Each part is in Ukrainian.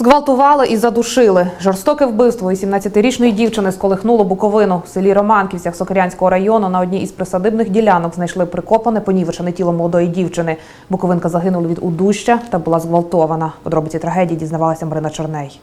Зґвалтували і задушили. Жорстоке вбивство 18-річної дівчини сколихнуло Буковину. В селі Романківцях Сокирянського району на одній із присадибних ділянок знайшли прикопане понівечене тіло молодої дівчини. Буковинка загинула від удуща та була зґвалтована. Подробиці трагедії дізнавалася Марина Чорней.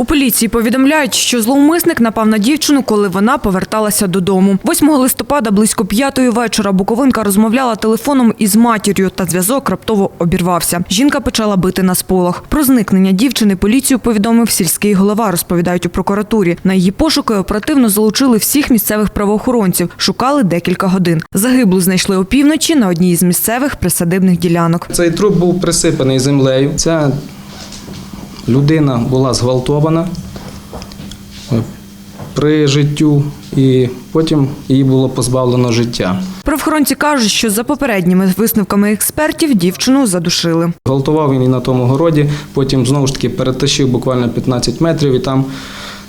У поліції повідомляють, що зловмисник напав на дівчину, коли вона поверталася додому. 8 листопада близько п'ятої вечора Буковинка розмовляла телефоном із матір'ю, та зв'язок раптово обірвався. Жінка почала бити на сполох. Про зникнення дівчини поліцію повідомив сільський голова, розповідають у прокуратурі. На її пошуки оперативно залучили всіх місцевих правоохоронців. Шукали декілька годин. Загиблу знайшли опівночі на одній із місцевих присадибних ділянок. Цей труп був присипаний землею. Ця людина була зґвалтована е, при життю, і потім її було позбавлено життя. Правоохоронці кажуть, що за попередніми висновками експертів дівчину задушили. Гвалтував він і на тому городі, потім знову ж таки перетащив буквально 15 метрів і там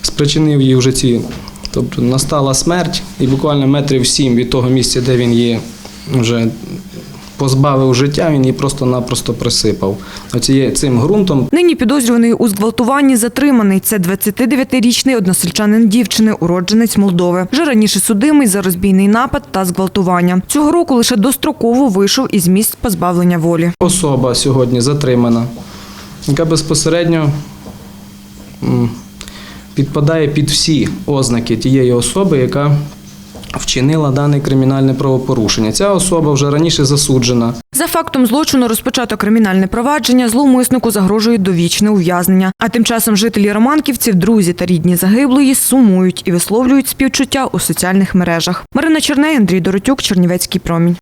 спричинив її в житті. Тобто настала смерть, і буквально метрів 7 від того місця, де він її вже позбавив життя, він її просто-напросто присипав. Оціє, цим ґрунтом Нині підозрюваний у зґвалтуванні затриманий. Це 29-річний односельчанин дівчини, уродженець Молдови. Вже раніше судимий за розбійний напад та зґвалтування. Цього року лише достроково вийшов із місць позбавлення волі. особа сьогодні затримана, яка безпосередньо підпадає під всі ознаки тієї особи, яка вчинила дане кримінальне правопорушення. Ця особа вже раніше засуджена. За фактом злочину розпочато кримінальне провадження, зловмиснику загрожує довічне ув'язнення. А тим часом жителі Романківців, друзі та рідні загиблої сумують і висловлюють співчуття у соціальних мережах. Марина Черней, Андрій Доротюк, Чернівецький промінь.